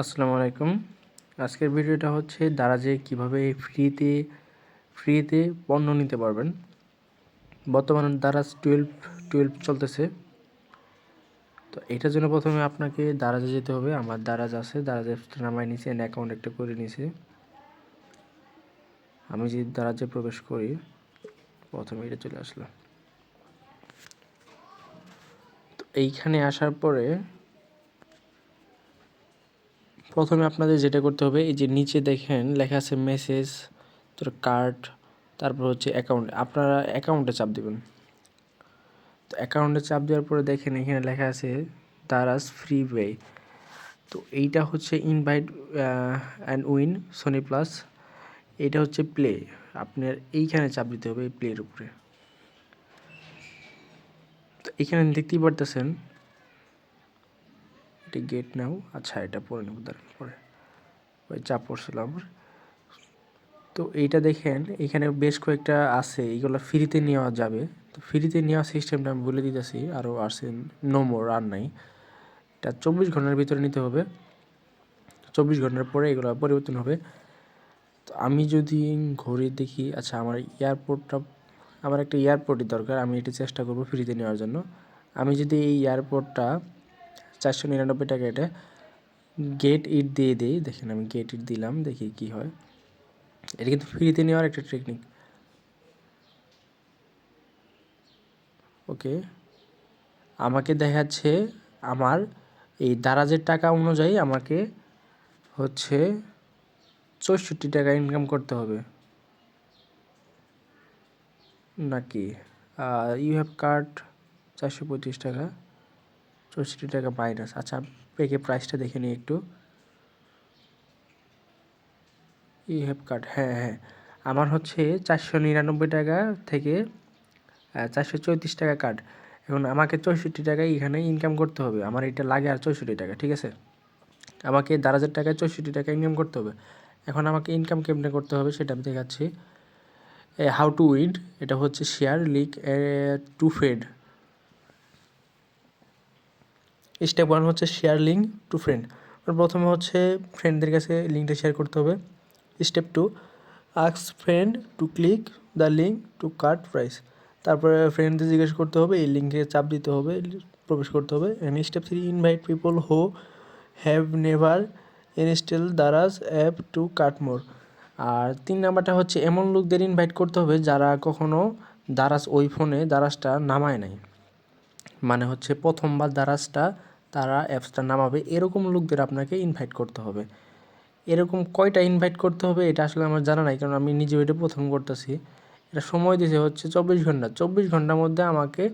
আসসালামু আলাইকুম। আজকের ভিডিওটা হচ্ছে দারাজে কীভাবে ফ্রিতে ফ্রিতে পণ্য নিতে পারবেন। বর্তমানে দারাজ টুয়েলভ টুয়েলভ চলতেছে। তো এটার জন্য প্রথমে আপনাকে দারাজে যেতে হবে। আমার দারাজ আছে, দারাজ অ্যাপসটা নামাই নিয়েছি অ্যান্ড অ্যাকাউন্ট একটা করে নিয়েছি আমি যদি দারাজে প্রবেশ করি, প্রথমে এটা চলে আসলো। তো এইখানে আসার পরে প্রথমে আপনাদের যেটা করতে হবে, এই যে নিচে দেখেন লেখা আছে মেসেজ তোর কার্ড তারপর হচ্ছে অ্যাকাউন্ট আপনারা অ্যাকাউন্টে চাপ দেবেন। তো অ্যাকাউন্টে চাপ দেওয়ার পরে দেখেন এখানে লেখা আছে, দারাজ ফ্রি ওয়ে তো এইটা হচ্ছে invite and win Sony plus এটা হচ্ছে প্লে আপনার এইখানে চাপ দিতে হবে এই প্লের উপরে। তো এখানে দেখতেই পারতেছেন একটি গেট নাও। আচ্ছা এটা পরে নেব দাঁড়ান পরে। ওই চাপ পড়ছিল আমার। তো এইটা দেখেন, এখানে বেশ কয়েকটা আছে এইগুলো ফ্রিতে নেওয়া যাবে। তো ফ্রিতে নেওয়া সিস্টেমটা আমি বলে দিতেছি, আরও আসছে নো মোর আর নাই। এটা চব্বিশ ঘণ্টার ভিতরে নিতে হবে। চব্বিশ ঘণ্টার পরে এগুলো পরিবর্তন হবে। তো আমি যদি ঘড়ি দেখি আচ্ছা আমার এয়ারপোর্টটা আমার একটা এয়ারপোর্টই দরকার, আমি এটি চেষ্টা করব ফ্রিতে নেওয়ার জন্য। আমি যদি এই এয়ারপোর্টটা চারশো নিরানব্বই টাকা এটা। গেট ইট দিয়ে দিই, দেখেন আমি গেট ইট দিলাম, দেখি কি হয়। এটা কিন্তু ফ্রিতে নেওয়ার একটা টেকনিক ওকে আমাকে দেখাচ্ছে আমার এই দারাজের টাকা অনুযায়ী আমাকে হচ্ছে চৌষট্টি টাকা ইনকাম করতে হবে। নাকি? ইউ হ্যাভ কার্ড চারশো পঁয়ত্রিশ টাকা। চৌষট্টি টাকা মাইনাস আচ্ছা পেকে প্রাইসটা দেখে নিই একটু। ই হ্যাভ কার্ড হ্যাঁ হ্যাঁ। আমার হচ্ছে চারশো নিরানব্বই টাকা থেকে চারশো চৌত্রিশ টাকা কার্ড এখন আমাকে চৌষট্টি টাকায় এখানে ইনকাম করতে হবে। আমার এটা লাগে আর চৌষট্টি টাকা, ঠিক আছে? আমাকে দেড় হাজার টাকায় চৌষট্টি টাকা ইনকাম করতে হবে। এখন আমাকে ইনকাম কেমনে করতে হবে সেটা আমি দেখাচ্ছি। হাউ টু উইড এটা হচ্ছে share link to fade step one হচ্ছে শেয়ার লিঙ্ক টু ফ্রেন্ড প্রথমে হচ্ছে ফ্রেন্ডদের কাছে লিঙ্কটা শেয়ার করতে হবে। Step two আক্স friend to click the link to cut price তারপরে ফ্রেন্ডদের জিজ্ঞেস করতে হবে, এই লিঙ্কে চাপ দিতে হবে, প্রবেশ করতে হবে। And step three invite people who have never install Daraz app to cut more আর তিন নাম্বারটা হচ্ছে এমন লোকদের ইনভাইট করতে হবে যারা কখনো দারাজ ওই ফোনে দারাজটা নামায় নাই। মানে হচ্ছে প্রথমবার দারাজটা তারা অ্যাপসটা নামাবে। এরকম লোকদের আপনাকে ইনভাইট করতে হবে। এরকম কয়টা ইনভাইট করতে হবে এটা আসলে আমার জানা নাই কারণ আমি নিজেও এটা প্রথম করতেছি। এটা সময় দিয়েছে হচ্ছে চব্বিশ ঘণ্টা। চব্বিশ ঘণ্টার মধ্যে আমাকে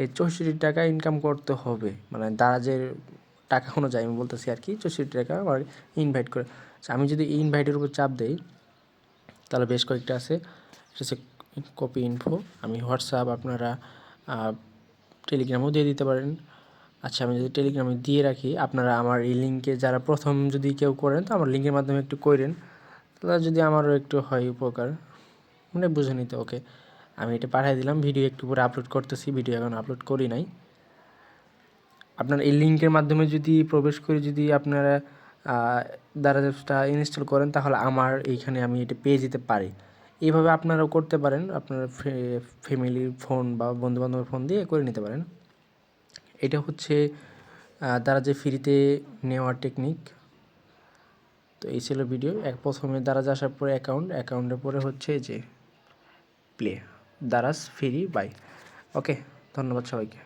এই চৌষট্টি টাকা ইনকাম করতে হবে। মানে দারাজের টাকা অনুযায়ী আমি বলতেছি আর কি চৌষট্টি টাকা আমার ইনভাইট করে। আচ্ছা, আমি যদি এই ইনভাইটের উপর চাপ দেই তাহলে বেশ কয়েকটা আছে। হচ্ছে কপি ইনফো আমি হোয়াটসঅ্যাপ আপনারা টেলিগ্রামও দিয়ে দিতে পারেন। আচ্ছা আমি যদি টেলিগ্রামে দিয়ে রাখি, আপনারা আমার এই লিঙ্কে যারা প্রথম যদি কেউ করেন, তো আমার লিঙ্কের মাধ্যমে একটু করেন তাহলে যদি আমারও একটু হয় উপকার মানে বুঝে নিতে ওকে আমি এটা পাঠিয়ে দিলাম ভিডিও একটু পরে আপলোড করতেছি ভিডিও এখন আপলোড করি নাই। আপনার এই লিঙ্কের মাধ্যমে যদি প্রবেশ করে যদি আপনারা দারাজটা ইনস্টল করেন, তাহলে আমার এইখানে আমি এটা পেয়ে যেতে পারি। এইভাবে আপনারাও করতে পারেন, আপনার ফ্যামিলির ফোন বা বন্ধুবান্ধবের ফোন দিয়ে করে নিতে পারেন। এটা হচ্ছে দ্বারা যে ফ্রিতে নেওয়ার টেকনিক তো এই ছিল ভিডিও এক প্রথমে দারাজ আসার পরে অ্যাকাউন্ট অ্যাকাউন্টের পরে হচ্ছে যে play Daraz free buy okay ধন্যবাদ সবাইকে।